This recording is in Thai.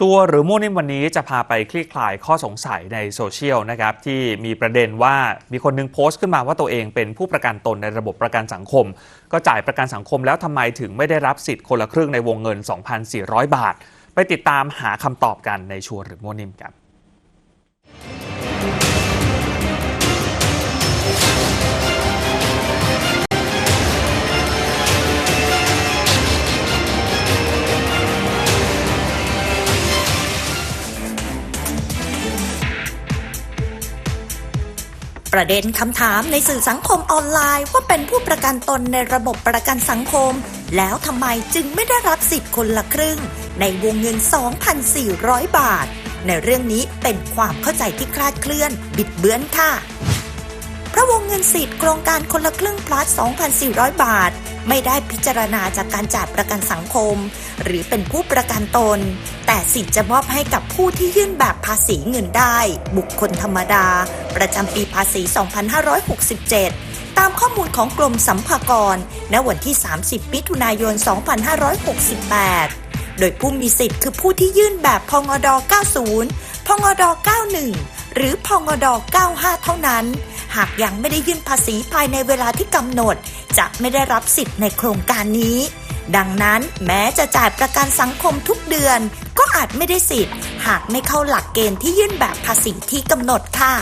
ชัวหรือมั่วนิ่มวันนี้จะพาไปคลี่คลายข้อสงสัยในโซเชียลนะครับที่มีประเด็นว่ามีคนหนึงโพสต์ขึ้นมาว่าตัวเองเป็นผู้ประกันตนในระบบประกันสังคม ก็จ่ายประกันสังคมแล้วทำไมถึงไม่ได้รับสิทธิ์คนละครึ่งในวงเงิน 2,400 บาท ไปติดตามหาคำตอบกันในชัวหรือมั่วนิ่มครับ ประเด็นคำถามในสื่อสังคมออนไลน์ ว่าเป็นผู้ประกันตนในระบบประกันสังคม แล้วทำไมจึงไม่ได้รับสิทธิ์คนละครึ่ง ในวงเงิน 2,400 บาท ในเรื่องนี้เป็นความเข้าใจที่คลาดเคลื่อน บิดเบือนค่ะ เพราะวงเงินสิทธิ์โครงการคนละครึ่ง plus 2,400 บาท ไม่ได้พิจารณาจากการจ่ายประกันสังคม หรือเป็นผู้ประกันตน แต่สิทธิ์จะมอบให้กับผู้ที่ยื่นแบบภาษีเงินได้ บุคคลธรรมดา ประจำปีภาษี 2567 ตามข้อมูลของกรมสัมภากร ณ วันที่ 30 มิถุนายน 2568 โดยผู้มีสิทธิ์คือผู้ที่ยื่นแบบพงด90 พงด91 หรือพงด95 เท่านั้น หากยังไม่ได้ยื่นภาษีภายในเวลาที่กำหนด จะไม่ได้รับสิทธิ์ในโครงการนี้ ดังนั้นแม้จะจ่ายประกันสังคมทุกเดือน ก็อาจไม่ได้สิทธิ์ หากไม่เข้าหลักเกณฑ์ที่ยื่นแบบภาษีที่กำหนดค่ะ